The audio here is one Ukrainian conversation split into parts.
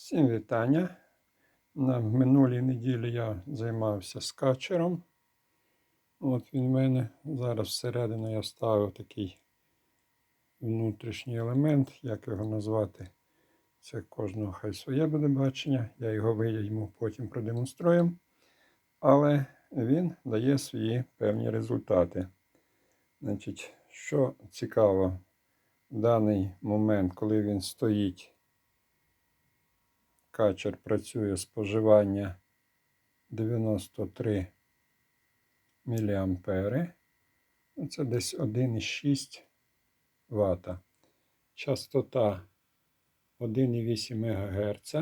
Всім вітання. На минулій неділі я займався скачером. От він в мене. Зараз всередину я вставив такий внутрішній елемент, як його назвати. Це кожного хай своє буде бачення. Я його вийму, потім продемонструю. Але він дає свої певні результати. Значить, що цікаво, в даний момент, коли він стоїть качер працює споживання 93 мА. Це десь 1,6 Вт. Частота 1,8 МГц.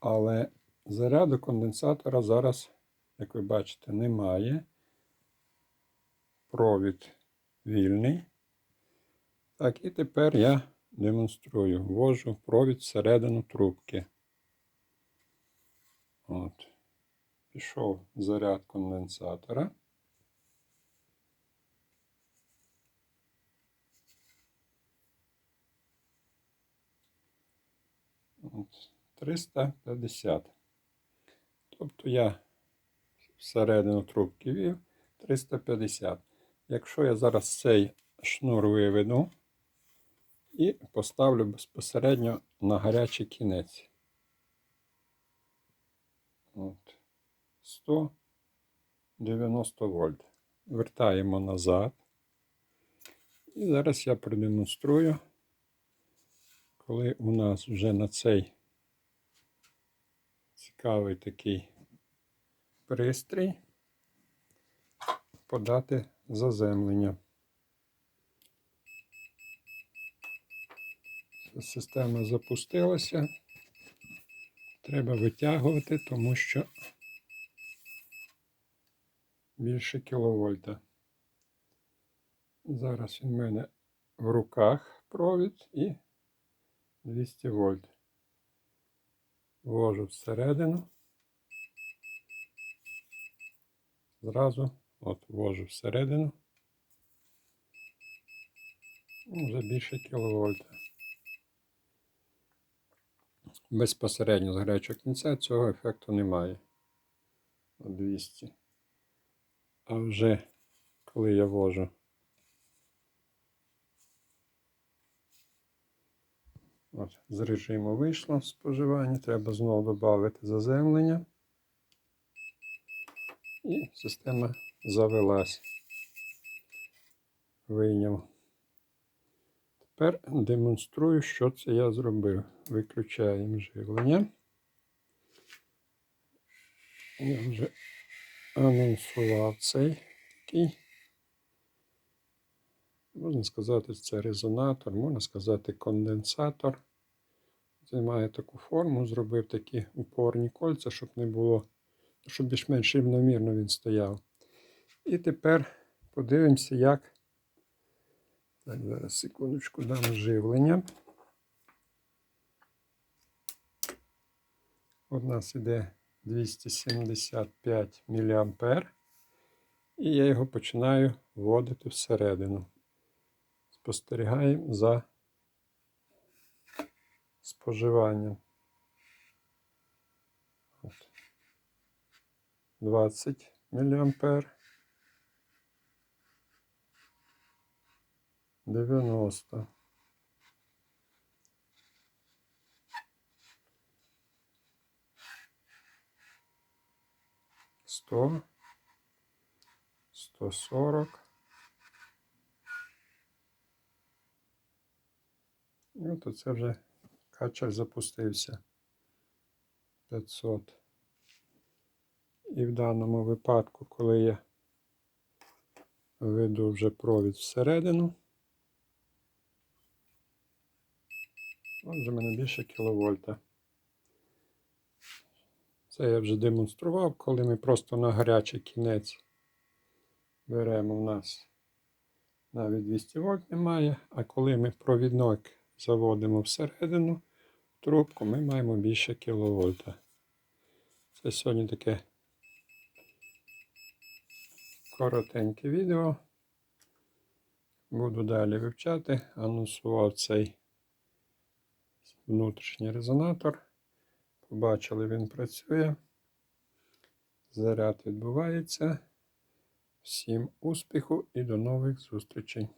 Але заряду конденсатора зараз, як ви бачите, немає. Провід вільний. Так, і тепер я демонструю. Ввожу провід всередину трубки. От. Пішов заряд конденсатора. От. 350. Тобто я всередину трубки вів 350. Якщо я зараз цей шнур виведу, і поставлю безпосередньо на гарячий кінець. От. 190 вольт. Вертаємо назад. І зараз я продемонструю, коли у нас вже на цей цікавий такий пристрій подати заземлення. Система запустилася. Треба витягувати, тому що більше кіловольта. Зараз він в мене в руках провід і 200 вольт. Ввожу всередину. Зразу от ввожу всередину. Ну, Вже більше кіловольта безпосередньо з гарячого кінця цього ефекту немає. 200. А вже коли я ввожу От, з режиму вийшло споживання, треба знову додати заземлення. І система завелась. Вийняв. Тепер демонструю, що це я зробив. Виключаємо живлення. Я вже анонсував цей такий. Можна сказати, це резонатор, можна сказати, конденсатор. Це має таку форму, зробив такі упорні кольця, щоб не було, щоб більш-менш рівномірно він стояв. І тепер подивимося, як. Так, зараз секундочку дам живлення. У нас іде 275 мА. І я його починаю вводити всередину. Спостерігаємо за споживанням. От. 20 мА. 90. Сто. Сто сорок. І от оце вже качель запустився. 500. І в даному випадку, коли я веду вже провід всередину, Отже, в мене більше кіловольта. Це я вже демонстрував, коли ми просто на гарячий кінець беремо в нас навіть 200 вольт немає, а коли ми провідник заводимо всередину трубку, ми маємо більше кіловольта. Це сьогодні таке коротеньке відео. Буду далі вивчати, анонсував цей внутрішній резонатор. Побачили, він працює. Заряд відбувається. Всім успіху і до нових зустрічей!